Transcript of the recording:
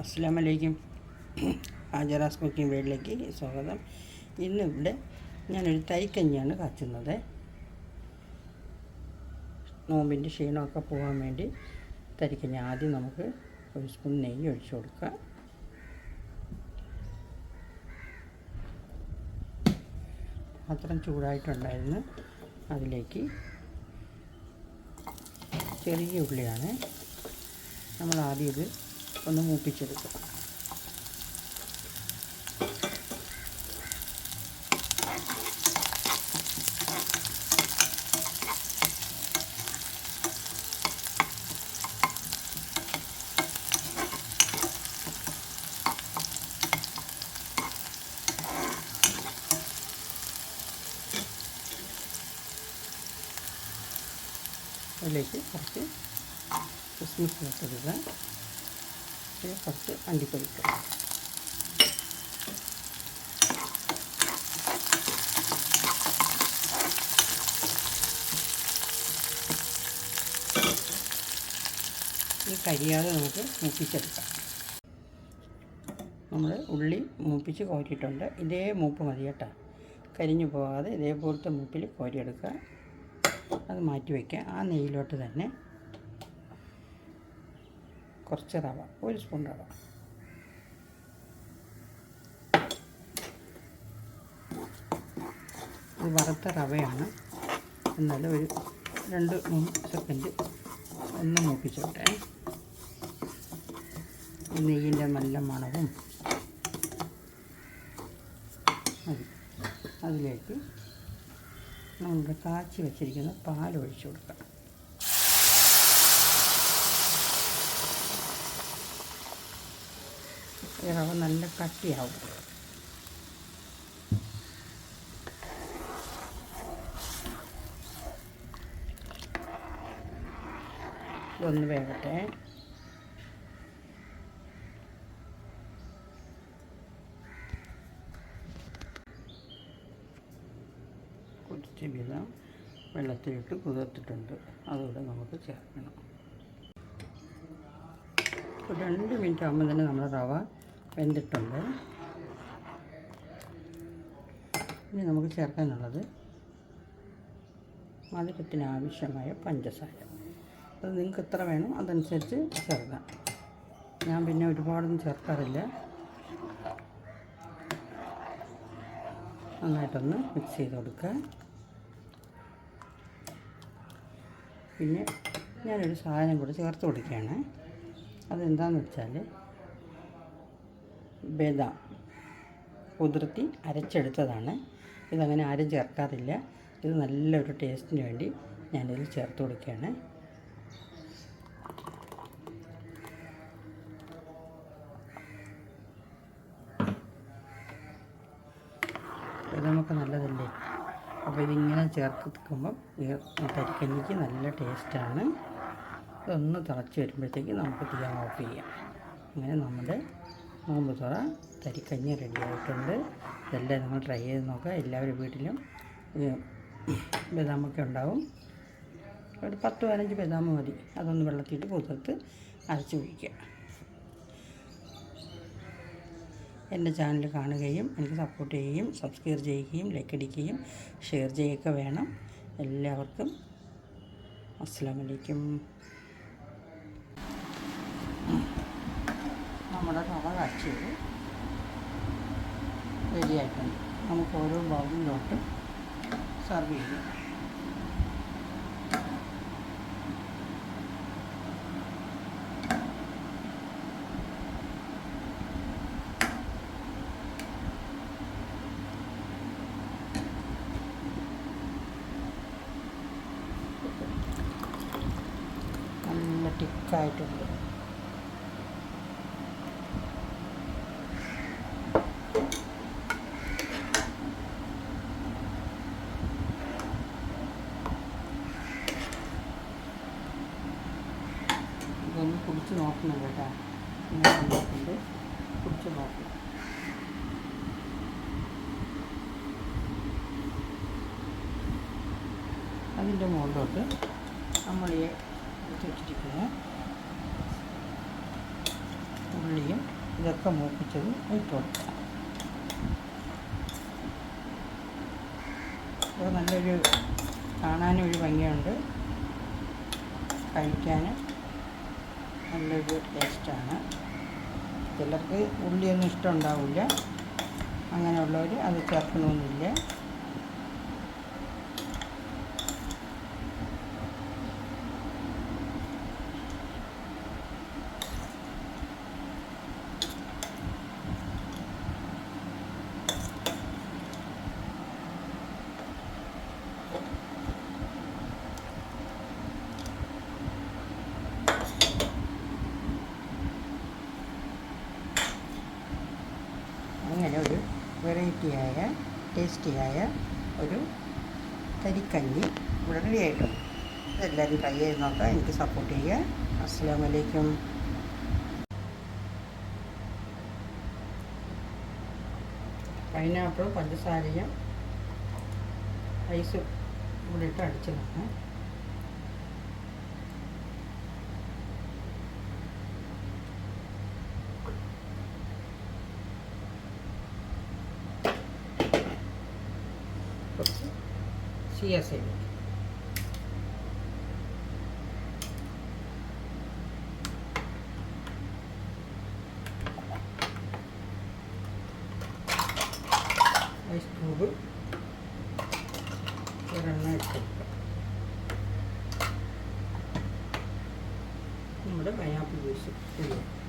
അസ്സാം വലൈക്കും ആജറാസ് കുക്കിംഗ് വീട്ടിലേക്ക് സ്വാഗതം. ഇന്ന് ഇവിടെ ഞാനൊരു തൈക്കഞ്ഞിയാണ് കാച്ചുന്നത്. നോമ്പിന്റെ ക്ഷീണമൊക്കെ പോകാൻ വേണ്ടി തരിക്കഞ്ഞി ആദ്യം നമുക്ക് ഒരു സ്പൂൺ നെയ്യ് ഒഴിച്ചു കൊടുക്കുക പാത്രം ചൂടായിട്ടുണ്ടായിരുന്നു. അതിലേക്ക് ചെറിയ ഉള്ളിയാണ്. നമ്മൾ ആദ്യം ഇത് ഒന്ന് മൂപ്പിച്ചെടുക്കുക അതിലേക്ക് കുറച്ച് ക്രിസ്മസ് ഇട്ടിടുക പിന്നെ കുറച്ച് അണ്ടിപ്പരിപ്പ് ഈ കരിയാതെ നമുക്ക് മൂപ്പിച്ചെടുക്കാം. നമ്മൾ ഉള്ളി മൂപ്പിച്ച് കോരിയിട്ടുണ്ട്. ഇതേ മൂപ്പ് മതി കേട്ടോ. കരിഞ്ഞു പോകാതെ ഇതേപോലത്തെ മൂപ്പിൽ കോരിയെടുക്കുക. അത് മാറ്റി വയ്ക്കുക. ആ നെയ്യിലോട്ട് തന്നെ കുറച്ച് റവ ഒരു സ്പൂൺ റവ. ഇത് വറുത്ത റവയാണ്. എന്നാലും ഒരു രണ്ട് മൂന്ന് സെക്കൻഡ് ഒന്ന് മൂപ്പിച്ചോട്ടെ. നെയ്യിന്റെ നല്ല മണവും മതി. അതിലേക്ക് നമ്മൾ കാച്ചി വെച്ചിരിക്കുന്ന പാൽ ഒഴിച്ചു കൊടുക്കാം. ഈ റവ നല്ല കട്ടിയാവും. ഇതൊന്ന് വേകട്ടെ കുറച്ച് വീതം വെള്ളത്തിലിട്ട് കുതിർത്തിട്ടുണ്ട്. അതുകൂടെ നമുക്ക് ചേർക്കണം. രണ്ട് മിനിറ്റ് ആകുമ്പോൾ തന്നെ നമ്മുടെ റവ വെന്തിട്ടുണ്ട്. ഇനി നമുക്ക് ചേർക്കാനുള്ളത് മധുരത്തിന് ആവശ്യമായ പഞ്ചസാര. അത് നിങ്ങൾക്ക് എത്ര വേണം അതനുസരിച്ച് ചേർക്കാം. ഞാൻ പിന്നെ ഒരുപാടൊന്നും ചേർക്കാറില്ല. നന്നായിട്ടൊന്ന് മിക്സ് ചെയ്ത് കൊടുക്കുക. പിന്നെ ഞാനൊരു സാധനം കൂടി ചേർത്ത് കൊടുക്കുകയാണ്. അതെന്താണെന്ന് വെച്ചാൽ ബദാം കുതിർത്തി അരച്ചെടുത്തതാണ്. ഇതങ്ങനെ ആരും ചേർക്കാറില്ല. ഇത് നല്ലൊരു ടേസ്റ്റിന് വേണ്ടി ഞാനിതിൽ ചേർത്ത് കൊടുക്കുകയാണ്. നമുക്ക് നല്ലതല്ലേ? അപ്പോൾ ഇതിങ്ങനെ ചേർക്കുമ്പം തരിക്കഞ്ഞിക്ക് നല്ല ടേസ്റ്റാണ്. ഇതൊന്ന് തിളച്ച് വരുമ്പോഴത്തേക്ക് നമുക്ക് തീ ഓഫ് ചെയ്യാം. അങ്ങനെ നമ്മുടെ നോമ്പ് തുറ തരിക്കഞ്ഞി റെഡി ആയിട്ടുണ്ട്. ഇതെല്ലാം നിങ്ങൾ ട്രൈ ചെയ്ത് നോക്കുക. എല്ലാവരും വീട്ടിലും ബദാമൊക്കെ ഉണ്ടാവും. ഒരു പത്ത് പതിനഞ്ച് ബദാം മതി. അതൊന്ന് വെള്ളത്തിട്ട് കുതിർത്ത് അരച്ച് കുഴിക്കുക. എന്റെ ചാനൽ കാണുകയും എനിക്ക് സപ്പോർട്ട് ചെയ്യുകയും സബ്സ്ക്രൈബ് ചെയ്യുകയും ലൈക്ക് അടിക്കുകയും ഷെയർ ചെയ്യുകയൊക്കെ വേണം. എല്ലാവർക്കും അസ്സാം വലൈക്കും നമ്മുടെ റവ കാച്ചിയത് റെഡിയായിട്ടുണ്ട് നമുക്ക് ഓരോ ബൗളിലോട്ട് സർവ് ചെയ്യാം. ടിക്കായിട്ടുണ്ട് ഇതൊന്ന് കുടിച്ച് നോക്കണം കേട്ടോ. ഇങ്ങനെ കുടിച്ച് നോക്കണം അതിന്റെ മുകളിലോട്ട് നമ്മൾ ഈ വെച്ചിരിക്കുന്ന ഉള്ളിയും ഇതൊക്കെ മൂപ്പിച്ചത് ഇട്ട്. കൊടുക്കാം നല്ലൊരു കാണാനും ഒരു ഭംഗിയുണ്ട്. കഴിക്കാൻ നല്ലൊരു ടേസ്റ്റാണ് ചിലർക്ക് ഉള്ളിയൊന്നും ഇഷ്ടമുണ്ടാവില്ല അങ്ങനെയുള്ളവർ അത് ചേർക്കണമെന്നില്ല അങ്ങനെ ഒരു വെറൈറ്റിയായ ടേസ്റ്റിയായ ഒരു കരിക്കഞ്ഞി ഇവിടെ റെഡി ആയിട്ടുണ്ട്. ഇതെല്ലാവരും ട്രൈ ചെയ്ത് നോക്കാം. എനിക്ക് സപ്പോർട്ട് ചെയ്യുക. അസ്സാം വലൈക്കും പൈനാപ്പിളും പഞ്ചസാരയും ഐസും ഇവിടെ ഇട്ട് അടിച്ചതാണ് കുറച്ച് ചിയ സൈഡ് ഐസ് ക്യൂബ് ഒരെണ്ണം ഇട്ട് നമ്മുടെ പൈനാപ്പിൾ ജ്യൂസ് ചെയ്യാം